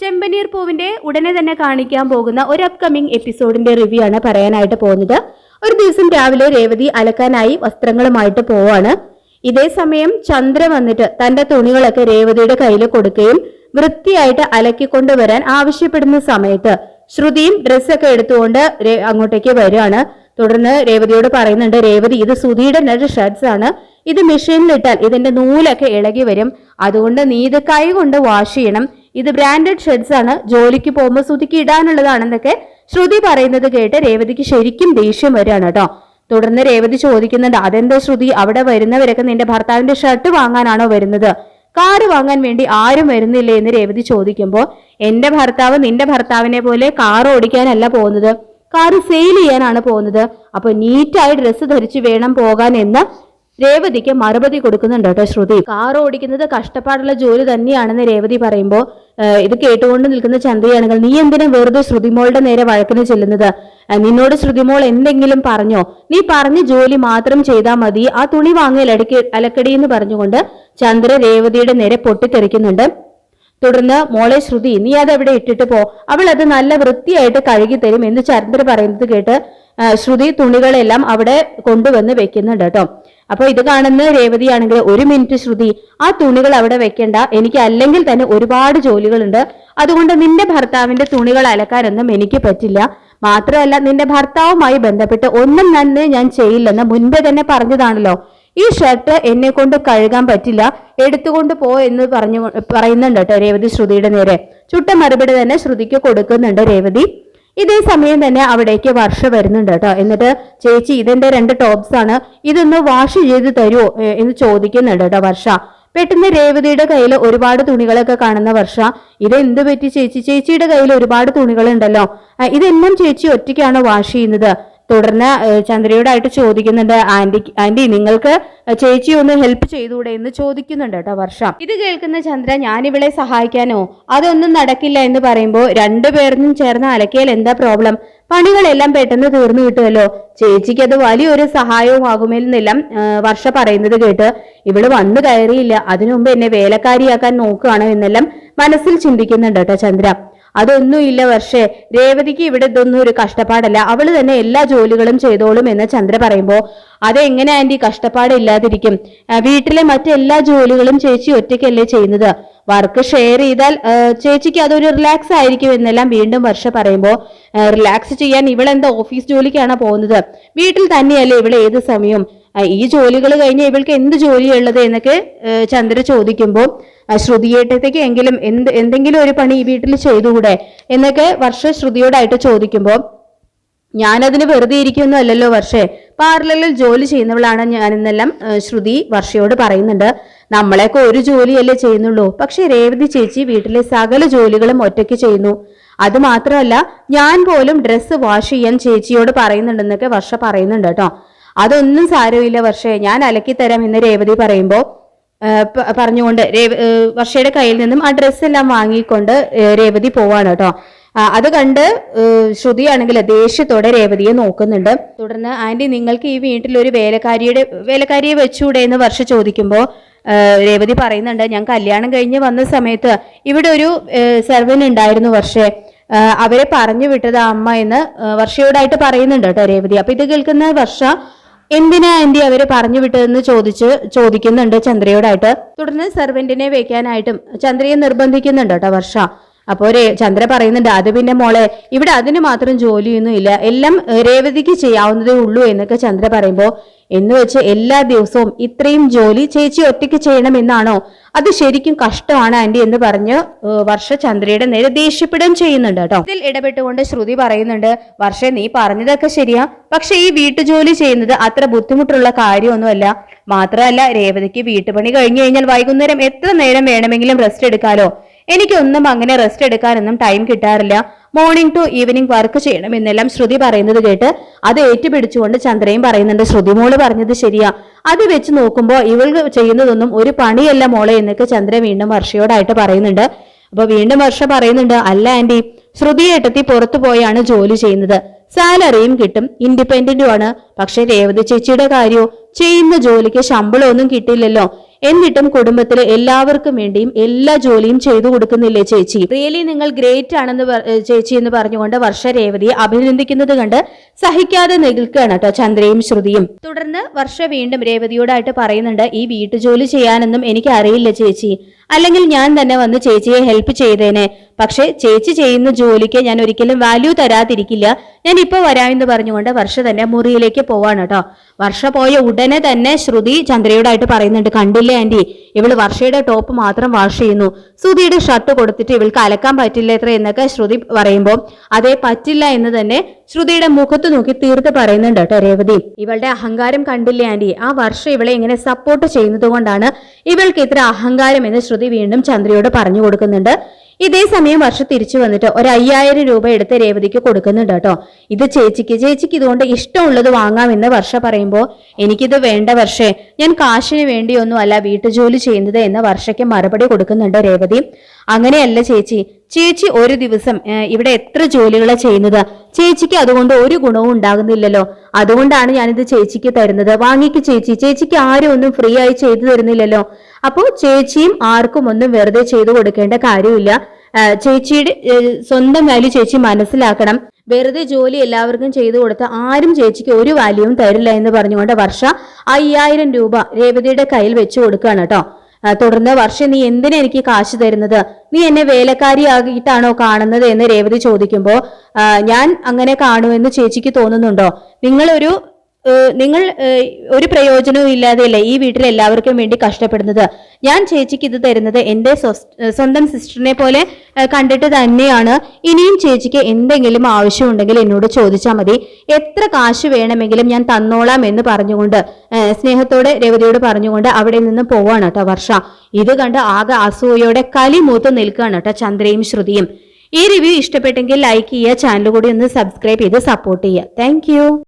ചെമ്പനീർ പൂവിന്റെ ഉടനെ തന്നെ കാണിക്കാൻ പോകുന്ന ഒരു അപ്കമിംഗ് എപ്പിസോഡിന്റെ റിവ്യൂ ആണ് പറയാനായിട്ട് പോകുന്നത്. ഒരു ദിവസം രാവിലെ രേവതി അലക്കാനായി വസ്ത്രങ്ങളുമായിട്ട് പോവാണ്. ഇതേ സമയം ചന്ദ്ര വന്നിട്ട് തന്റെ തുണികളൊക്കെ രേവതിയുടെ കയ്യിൽ കൊടുക്കുകയും വൃത്തിയായിട്ട് അലക്കിക്കൊണ്ടുവരാൻ ആവശ്യപ്പെടുന്ന സമയത്ത് ശ്രുതിയും ഡ്രസ്സൊക്കെ എടുത്തുകൊണ്ട് അങ്ങോട്ടേക്ക് വരികയാണ്. തുടർന്ന് രേവതിയോട് പറയുന്നുണ്ട് രേവതി ഇത് സുധിയുടെ നെറ്റ് ഷർട്ട്സ് ആണ്. ഇത് മെഷീനിലിട്ടാൽ ഇതിന്റെ നൂലൊക്കെ ഇളകി വരും. അതുകൊണ്ട് നീ ഇത് കൈ കൊണ്ട് വാഷ് ചെയ്യണം. ഇത് ബ്രാൻഡഡ് ഷെഡ്സ് ആണ്. ജോലിക്ക് പോകുമ്പോൾ ശ്രുതിക്ക് ഇടാനുള്ളതാണെന്നൊക്കെ ശ്രുതി പറയുന്നത് കേട്ട് രേവതിക്ക് ശരിക്കും ദേഷ്യം വരികയാണ് കേട്ടോ. തുടർന്ന് രേവതി ചോദിക്കുന്നുണ്ട് അതെന്താ ശ്രുതി അവിടെ വരുന്നവരൊക്കെ നിന്റെ ഭർത്താവിന്റെ ഷർട്ട് വാങ്ങാനാണോ വരുന്നത്? കാറ് വാങ്ങാൻ വേണ്ടി ആരും വരുന്നില്ലേ? എന്ന് രേവതി ചോദിക്കുമ്പോൾ എന്റെ ഭർത്താവ് നിന്റെ ഭർത്താവിനെ പോലെ കാർ ഓടിക്കാനല്ല പോകുന്നത്. കാറ് സെയിൽ ചെയ്യാനാണ് പോകുന്നത്. അപ്പൊ നീറ്റായി ഡ്രസ്സ് ധരിച്ച് വേണം പോകാൻ എന്ന് രേവതിക്ക് മറുപടി കൊടുക്കുന്നുണ്ട് കേട്ടോ ശ്രുതി. കാർ ഓടിക്കുന്നത് കഷ്ടപ്പാടുള്ള ജോലി തന്നെയാണെന്ന് രേവതി പറയുമ്പോൾ ഇത് കേട്ടുകൊണ്ട് നിൽക്കുന്ന ചന്ദ്രയാണെങ്കിൽ നീ എന്തിനാ വെറുതെ ശ്രുതിമോളുടെ നേരെ വഴക്കിന് ചെല്ലുന്നത്? നിന്നോട് ശ്രുതിമോൾ എന്തെങ്കിലും പറഞ്ഞോ? നീ പറഞ്ഞ ജോലി മാത്രം ചെയ്താൽ മതി. ആ തുണി വാങ്ങൽ അടക്കി അലക്കടി എന്ന് പറഞ്ഞുകൊണ്ട് ചന്ദ്ര രേവതിയുടെ നേരെ പൊട്ടിത്തെറിക്കുന്നുണ്ട്. തുടർന്ന് മോളെ ശ്രുതി നീ അത് അവിടെ ഇട്ടിട്ട് പോ. അവൾ അത് നല്ല വൃത്തിയായിട്ട് കഴുകി തരും എന്ന് ചന്ദ്ര പറയുന്നത് കേട്ട് ശ്രുതി തുണികളെല്ലാം അവിടെ കൊണ്ടുവന്ന് വെക്കുന്നുണ്ട് കേട്ടോ. അപ്പൊ ഇത് കാണുന്ന രേവതിയാണെങ്കിൽ ഒരു മിനിറ്റ് ശ്രുതി ആ തുണികൾ അവിടെ വെക്കണ്ട. എനിക്ക് അല്ലെങ്കിൽ തന്നെ ഒരുപാട് ജോലികളുണ്ട്. അതുകൊണ്ട് നിന്റെ ഭർത്താവിന്റെ തുണികൾ അലക്കാനൊന്നും എനിക്ക് പറ്റില്ല. മാത്രമല്ല നിന്റെ ഭർത്താവുമായി ബന്ധപ്പെട്ട് ഒന്നും തന്നെ ഞാൻ ചെയ്യില്ലെന്ന് മുൻപേ തന്നെ പറഞ്ഞതാണല്ലോ. ഈ ഷർട്ട് എന്നെ കൊണ്ട് കഴുകാൻ പറ്റില്ല. എടുത്തുകൊണ്ട് പോ എന്ന് പറഞ്ഞു പറയുന്നുണ്ട് കേട്ടോ രേവതി ശ്രുതിയുടെ നേരെ. ചുട്ട മറുപടി തന്നെ ശ്രുതിക്ക് കൊടുക്കുന്നുണ്ട് രേവതി. ഇതേ സമയം തന്നെ അവിടേക്ക് വർഷ വരുന്നുണ്ട് കേട്ടോ. എന്നിട്ട് ചേച്ചി ഇതെന്റെ രണ്ട് ടോപ്സ് ആണ്. ഇതൊന്ന് വാഷ് ചെയ്ത് തരുമോ എന്ന് ചോദിക്കുന്നുണ്ട് കേട്ടോ വർഷ. പെട്ടെന്ന് രേവതിയുടെ കയ്യിൽ ഒരുപാട് തുണികളൊക്കെ കാണുന്ന വർഷ ഇതെന്ത് പറ്റി ചേച്ചി? ചേച്ചിയുടെ കയ്യിൽ ഒരുപാട് തുണികളുണ്ടല്ലോ. ഇതെല്ലാം ചേച്ചി ഒറ്റയ്ക്കാണോ വാഷ് ചെയ്യുന്നത്? തുടർന്ന് ചന്ദ്രയോടായിട്ട് ചോദിക്കുന്നുണ്ട് ആന്റി ആന്റി നിങ്ങൾക്ക് ചേച്ചി ഒന്ന് ഹെൽപ്പ് ചെയ്തുകൂടെ? എന്ന് ചോദിക്കുന്നുണ്ട് കേട്ടോ വർഷ. ഇത് കേൾക്കുന്ന ചന്ദ്ര ഞാൻ ഇവളെ സഹായിക്കാനോ? അതൊന്നും നടക്കില്ല എന്ന് പറയുമ്പോൾ രണ്ടുപേർന്നും ചേർന്ന് അലക്കിയാൽ എന്താ പ്രോബ്ലം പണികളെല്ലാം പെട്ടെന്ന് തീർന്നു കിട്ടുമല്ലോ. ചേച്ചിക്ക് അത് വലിയൊരു സഹായവും ആകുമെന്നെല്ലാം വർഷ പറയുന്നത് കേട്ട് ഇവൾ വന്നു കയറിയില്ല. അതിനു മുമ്പ് എന്നെ വേലക്കാരിയാക്കാൻ നോക്കുകയാണോ എന്നെല്ലാം മനസ്സിൽ ചിന്തിക്കുന്നുണ്ട് കേട്ടോ ചന്ദ്ര. അതൊന്നുമില്ല വർഷേ. രേവതിക്ക് ഇവിടെ ഇതൊന്നും ഒരു കഷ്ടപ്പാടല്ല. അവൾ തന്നെ എല്ലാ ജോലികളും ചെയ്തോളും എന്ന് ചന്ദ്ര പറയുമ്പോൾ അതെങ്ങനെ ആന്റി കഷ്ടപ്പാടില്ലാതിരിക്കും ഇല്ലാതിരിക്കും? വീട്ടിലെ മറ്റെല്ലാ ജോലികളും ചേച്ചി ഒറ്റയ്ക്കല്ലേ ചെയ്യുന്നത്? വർക്ക് ഷെയർ ചെയ്താൽ ചേച്ചിക്ക് അതൊരു റിലാക്സ് ആയിരിക്കും എന്നെല്ലാം വീണ്ടും വർഷ പറയുമ്പോൾ റിലാക്സ് ചെയ്യാൻ ഇവളെന്താ ഓഫീസ് ജോലിക്കാണോ പോകുന്നത്? വീട്ടിൽ തന്നെയല്ലേ ഇവൾ ഏത് സമയവും ഈ ജോലികൾ കഴിഞ്ഞ് ഇവൾക്ക് എന്ത് ജോലിയുള്ളത് എന്നൊക്കെ ചന്ദ്ര ചോദിക്കുമ്പോൾ ശ്രുതിയേട്ടത്തേക്ക് എങ്കിലും എന്ത് എന്തെങ്കിലും ഒരു പണി ഈ വീട്ടിൽ ചെയ്തുകൂടെ എന്നൊക്കെ വർഷ ശ്രുതിയോടായിട്ട് ചോദിക്കുമ്പോൾ ഞാനതിന് വെറുതെ ഇരിക്കുന്നു അല്ലല്ലോ വർഷേ. പാർലറിൽ ജോലി ചെയ്യുന്നവളാണ് ഞാനെന്നെല്ലാം ശ്രുതി വർഷയോട് പറയുന്നുണ്ട്. നമ്മളെയൊക്കെ ഒരു ജോലിയല്ലേ ചെയ്യുന്നുള്ളൂ. പക്ഷെ രേവതി ചേച്ചി വീട്ടിലെ സകല ജോലികളും ഒറ്റയ്ക്ക് ചെയ്യുന്നു. അത് മാത്രമല്ല ഞാൻ പോലും ഡ്രസ്സ് വാഷ് ചെയ്യാൻ ചേച്ചിയോട് പറയുന്നുണ്ടെന്നൊക്കെ വർഷ പറയുന്നുണ്ട് കേട്ടോ. അതൊന്നും സാരമില്ല വർഷേ. ഞാൻ അലക്കി തരാം എന്ന് രേവതി പറയുമ്പോൾ പറഞ്ഞുകൊണ്ട് വർഷയുടെ കയ്യിൽ നിന്നും ആ ഡ്രസ്സ് എല്ലാം വാങ്ങിക്കൊണ്ട് രേവതി പോവാണ് കേട്ടോ. അത് കണ്ട് ശ്രുതിയാണെങ്കിൽ ദേഷ്യത്തോടെ രേവതിയെ നോക്കുന്നുണ്ട്. തുടർന്ന് ആന്റി നിങ്ങൾക്ക് ഈ വീട്ടിൽ ഒരു വേലക്കാരിയുടെ വേലക്കാരിയെ വെച്ചൂടെ? എന്ന് വർഷ ചോദിക്കുമ്പോൾ രേവതി പറയുന്നുണ്ട് ഞാൻ കല്യാണം കഴിഞ്ഞ് വന്ന സമയത്ത് ഇവിടെ ഒരു സെർവൻ ഉണ്ടായിരുന്നു വർഷേ. അവരെ പറഞ്ഞു വിട്ടത് അമ്മ എന്ന് വർഷയോടായിട്ട് പറയുന്നുണ്ട് കേട്ടോ രേവതി. അപ്പൊ ഇത് കേൾക്കുന്ന വർഷ എന്തിനാ ആന്റി അവരെ പറഞ്ഞു വിട്ടതെന്ന് ചോദിച്ച് ചോദിക്കുന്നുണ്ട് ചന്ദ്രയോടായിട്ട്. തുടർന്ന് സെർവന്റിനെ വെക്കാനായിട്ടും ചന്ദ്രയെ നിർബന്ധിക്കുന്നുണ്ട് കേട്ടോ വർഷ. അപ്പോ രേ ചന്ദ്ര പറയുന്നുണ്ട് അത് പിന്നെ മോളെ ഇവിടെ അതിന് മാത്രം ജോലിയൊന്നും ഇല്ല എല്ലാം രേവതിക്ക് ചെയ്യാവുന്നതേ ഉള്ളൂ എന്നൊക്കെ ചന്ദ്ര പറയുമ്പോ എന്ന് വെച്ച് എല്ലാ ദിവസവും ഇത്രയും ജോലി ചേച്ചി ഒറ്റയ്ക്ക് ചെയ്യണമെന്നാണോ? അത് ശരിക്കും കഷ്ടമാണ് ആന്റി എന്ന് പറഞ്ഞ് വർഷ ചന്ദ്രയുടെ നേരെ ദേഷ്യപ്പെടുകയും ചെയ്യുന്നുണ്ട് കേട്ടോ. ഇതിൽ ഇടപെട്ടുകൊണ്ട് ശ്രുതി പറയുന്നുണ്ട് വർഷ നീ പറഞ്ഞതൊക്കെ ശരിയാ. പക്ഷെ ഈ വീട്ടുജോലി ചെയ്യുന്നത് അത്ര ബുദ്ധിമുട്ടുള്ള കാര്യമൊന്നുമല്ല. മാത്രമല്ല രേവതിക്ക് വീട്ടുപണി കഴിഞ്ഞു കഴിഞ്ഞാൽ വൈകുന്നേരം എത്ര നേരം വേണമെങ്കിലും റെസ്റ്റ് എടുക്കാലോ. എനിക്കൊന്നും അങ്ങനെ റെസ്റ്റ് എടുക്കാനൊന്നും ടൈം കിട്ടാറില്ല. മോർണിംഗ് ടു ഈവനിങ് വർക്ക് ചെയ്യണം എന്നെല്ലാം ശ്രുതി പറയുന്നത് കേട്ട് അത് ഏറ്റുപിടിച്ചുകൊണ്ട് ചന്ദ്രയും പറയുന്നുണ്ട് ശ്രുതി മോൾ പറഞ്ഞത് ശരിയാ. അത് വെച്ച് നോക്കുമ്പോൾ ഇവൾ ചെയ്യുന്നതൊന്നും ഒരു പണിയല്ല മോളെ എന്നൊക്കെ ചന്ദ്ര വീണ്ടും വർഷയോടായിട്ട് പറയുന്നുണ്ട്. അപ്പൊ വീണ്ടും വർഷ പറയുന്നുണ്ട് അല്ല ആന്റി ശ്രുതി ഏട്ടത്തി പുറത്തു പോയാണ് ജോലി ചെയ്യുന്നത്. സാലറിയും കിട്ടും ഇൻഡിപെൻഡന്റും ആണ്. പക്ഷെ രേവതി ചേച്ചിയുടെ കാര്യമോ ചെയ്യുന്ന ജോലിക്ക് ശമ്പളമൊന്നും കിട്ടില്ലല്ലോ. എന്നിട്ടും കുടുംബത്തിലെ എല്ലാവർക്കും വേണ്ടിയും എല്ലാ ജോലിയും ചെയ്തു കൊടുക്കുന്നില്ലേ ചേച്ചി? റിയലി നിങ്ങൾ ഗ്രേറ്റ് ആണെന്ന് ചേച്ചി എന്ന് പറഞ്ഞുകൊണ്ട് വർഷ രേവതിയെ അഭിനന്ദിക്കുന്നത് കണ്ട് സഹിക്കാതെ നിൽക്കുകയാണ് കേട്ടോ ചന്ദ്രയും ശ്രുതിയും. തുടർന്ന് വർഷ വീണ്ടും രേവതിയോടായിട്ട് പറയുന്നുണ്ട് ഈ വീട്ടുജോലി ചെയ്യാനൊന്നും എനിക്ക് അറിയില്ല ചേച്ചി. അല്ലെങ്കിൽ ഞാൻ തന്നെ വന്ന് ചേച്ചിയെ ഹെൽപ്പ് ചെയ്തേനെ. പക്ഷേ ചേച്ചി ചെയ്യുന്ന ജോലിക്ക് ഞാൻ ഒരിക്കലും വാല്യൂ തരാതിരിക്കില്ല. ഞാൻ ഇപ്പൊ വരാമെന്ന് പറഞ്ഞുകൊണ്ട് വർഷ തന്നെ മുറിയിലേക്ക് പോവാണ് കേട്ടോ. വർഷ പോയ ഉടനെ തന്നെ ശ്രുതി ചന്ദ്രയോടായിട്ട് പറയുന്നുണ്ട് കണ്ടില്ലേ ആന്റി ഇവൾ വർഷയുടെ ടോപ്പ് മാത്രം വാഷ് ചെയ്യുന്നു. ശ്രുതിയുടെ ഷർട്ട് കൊടുത്തിട്ട് ഇവൾക്ക് അലക്കാൻ പറ്റില്ല എത്ര എന്നൊക്കെ ശ്രുതി പറയുമ്പോൾ അതേ പറ്റില്ല എന്ന് തന്നെ ശ്രുതിയുടെ മുഖത്ത് നോക്കി തീർത്ത് പറയുന്നുണ്ട് കേട്ടോ രേവതി. ഇവളുടെ അഹങ്കാരം കണ്ടില്ലേ ആന്റി ആ വർഷം ഇവളെ ഇങ്ങനെ സപ്പോർട്ട് ചെയ്യുന്നത് കൊണ്ടാണ് ഇവൾക്ക് ഇത്ര അഹങ്കാരം എന്ന് ശ്രുതി വീണ്ടും ചന്ദ്രയോട് പറഞ്ഞു കൊടുക്കുന്നുണ്ട്. ഇതേ സമയം വർഷം തിരിച്ചു വന്നിട്ട് ഒരു അയ്യായിരം രൂപ എടുത്ത് രേവതിക്ക് കൊടുക്കുന്നുണ്ട് കേട്ടോ. ഇത് ചേച്ചിക്ക് ചേച്ചിക്ക് ഇതുകൊണ്ട് ഇഷ്ടമുള്ളത് വാങ്ങാമെന്ന് വർഷ പറയുമ്പോൾ എനിക്കിത് വേണ്ട വർഷേ ഞാൻ കാശിന് വേണ്ടിയൊന്നും അല്ല വീട്ടുജോലി ചെയ്യുന്നത് എന്ന് വർഷയ്ക്ക് മറുപടി കൊടുക്കുന്നുണ്ട് രേവതി. അങ്ങനെയല്ല ചേച്ചി. ചേച്ചി ഒരു ദിവസം ഇവിടെ എത്ര ജോലികളാണ് ചെയ്യുന്നത്? ചേച്ചിക്ക് അതുകൊണ്ട് ഒരു ഗുണവും ഉണ്ടാകുന്നില്ലല്ലോ. അതുകൊണ്ടാണ് ഞാനിത് ചേച്ചിക്ക് തരുന്നത്. വാങ്ങിക്ക് ചേച്ചി. ചേച്ചിക്ക് ആരും ഒന്നും ഫ്രീ ആയി ചെയ്തു തരുന്നില്ലല്ലോ. അപ്പോൾ ചേച്ചിയും ആർക്കും ഒന്നും വെറുതെ ചെയ്തു കൊടുക്കേണ്ട കാര്യമില്ല. ചേച്ചിയുടെ സ്വന്തം വാല്യൂ ചേച്ചി മനസ്സിലാക്കണം. വെറുതെ ജോലി എല്ലാവർക്കും ചെയ്തു കൊടുത്ത ആരും ചേച്ചിക്ക് ഒരു വാല്യൂവും തരില്ല എന്ന് പറഞ്ഞുകൊണ്ട് വർഷ അയ്യായിരം രൂപ രേവതിയുടെ കയ്യിൽ വെച്ചു കൊടുക്കുകയാണ് കേട്ടോ. തുടർന്ന് വർഷ നീ എന്തിനാ എനിക്ക് കാശ് തരുന്നത്? നീ എന്നെ വേലക്കാരിയാകിയിട്ടാണോ കാണുന്നത്? എന്ന് രേവതി ചോദിക്കുമ്പോൾ ഞാൻ അങ്ങനെ കാണുമെന്ന് ചേച്ചിക്ക് തോന്നുന്നുണ്ടോ? നിങ്ങളൊരു നിങ്ങൾ ഒരു പ്രയോജനവും ഇല്ലാതെയല്ലേ ഈ വീട്ടിൽ എല്ലാവർക്കും വേണ്ടി കഷ്ടപ്പെടുന്നത്? ഞാൻ ചേച്ചിക്ക് ഇത് തരുന്നത് എന്റെ സ്വന്തം സിസ്റ്ററിനെ പോലെ കണ്ടിട്ട് തന്നെയാണ്. ഇനിയും ചേച്ചിക്ക് എന്തെങ്കിലും ആവശ്യമുണ്ടെങ്കിൽ എന്നോട് ചോദിച്ചാൽ മതി. എത്ര കാശ് വേണമെങ്കിലും ഞാൻ തന്നോളാം എന്ന് പറഞ്ഞുകൊണ്ട് സ്നേഹത്തോടെ രവതിയോട് പറഞ്ഞുകൊണ്ട് അവിടെ നിന്ന് പോവാണ് കേട്ടോ വർഷ. ഇത് കണ്ട് ആകെ അസൂയയോടെ കലി മൂത്ത് നിൽക്കുകയാണ് കേട്ടോ ചന്ദ്രയും ശ്രുതിയും. ഈ റിവ്യൂ ഇഷ്ടപ്പെട്ടെങ്കിൽ ലൈക്ക് ചെയ്യുക ചാനൽ കൂടി ഒന്ന് സബ്സ്ക്രൈബ് ചെയ്ത് സപ്പോർട്ട് ചെയ്യുക. താങ്ക്